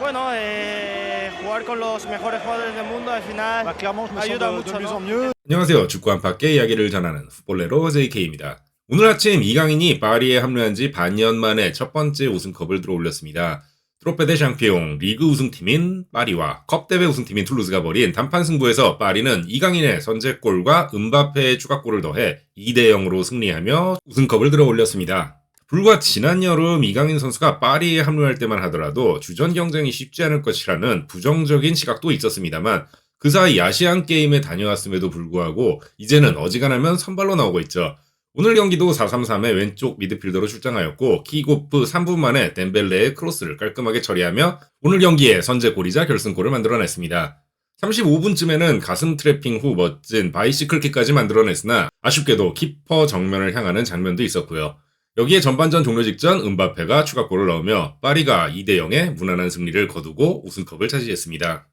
Bueno, eh, jugar con los mejores jugadores del mundo al final ayuda mucho. ¿no? 안녕하세요. 축구 한바퀴 이야기를 전하는 풋볼레로 JK입니다. 오늘 아침 이강인이 파리에 합류한 지 반년 만에 첫 번째 우승컵을 들어올렸습니다. 트로페데 샹피용 리그 우승팀인 파리와 컵대회 우승팀인 툴루즈가 벌인 단판 승부에서 파리는 이강인의 선제골과 은바페의 추가골을 더해 2대 0으로 승리하며 우승컵을 들어올렸습니다. 불과 지난 여름 이강인 선수가 파리에 합류할 때만 하더라도 주전 경쟁이 쉽지 않을 것이라는 부정적인 시각도 있었습니다만 그 사이 아시안 게임에 다녀왔음에도 불구하고 이제는 어지간하면 선발로 나오고 있죠. 오늘 경기도 4-3-3의 왼쪽 미드필더로 출장하였고 킥오프 3분 만에 덴벨레의 크로스를 깔끔하게 처리하며 오늘 경기에 선제골이자 결승골을 만들어냈습니다. 35분쯤에는 가슴 트래핑 후 멋진 바이시클 킥까지 만들어냈으나 아쉽게도 키퍼 정면을 향하는 장면도 있었고요. 여기에 전반전 종료 직전 은바페가 추가골을 넣으며 파리가 2대 0의 무난한 승리를 거두고 우승컵을 차지했습니다.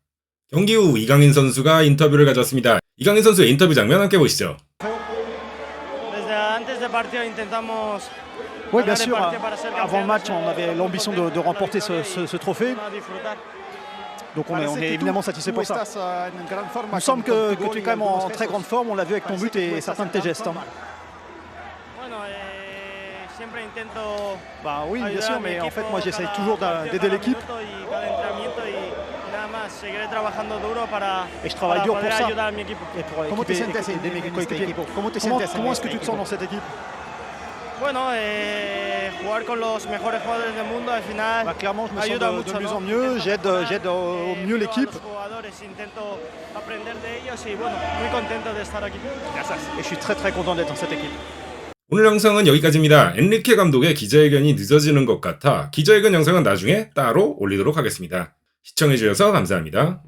경기 후 이강인 선수가 인터뷰를 가졌습니다. 이강인 선수의 인터뷰 장면 함께 보시죠. Desde antes del partido intentamos Oui, bien sûr. Avant le match, on avait l'ambition de, de remporter ce, ce- ce trophée. Donc on est, on est évidemment satisfait pour ça. Il me semble que, que tu es quand même en très grande forme. On l'a vu avec ton but et certains de tes gestes. hein. Bah oui, bien sûr, mais en fait, moi, j'essaye toujours d'aider l'équipe. Et je travaille dur pour ça. Et pour comment te sentes Comment, comment, est-ce que tu te sens dans cette équipe? Bueno, eh, jugar con los mejores jugadores del mundo al final bah, clairement, je me sens de, de mieux en mieux, j'aide au mieux l'équipe. Et je suis très très content d'être dans cette équipe. 오늘 영상은 여기까지입니다. 엔리케 감독의 기자회견이 늦어지는 것 같아 기자회견 영상은 나중에 따로 올리도록 하겠습니다. 시청해주셔서 감사합니다.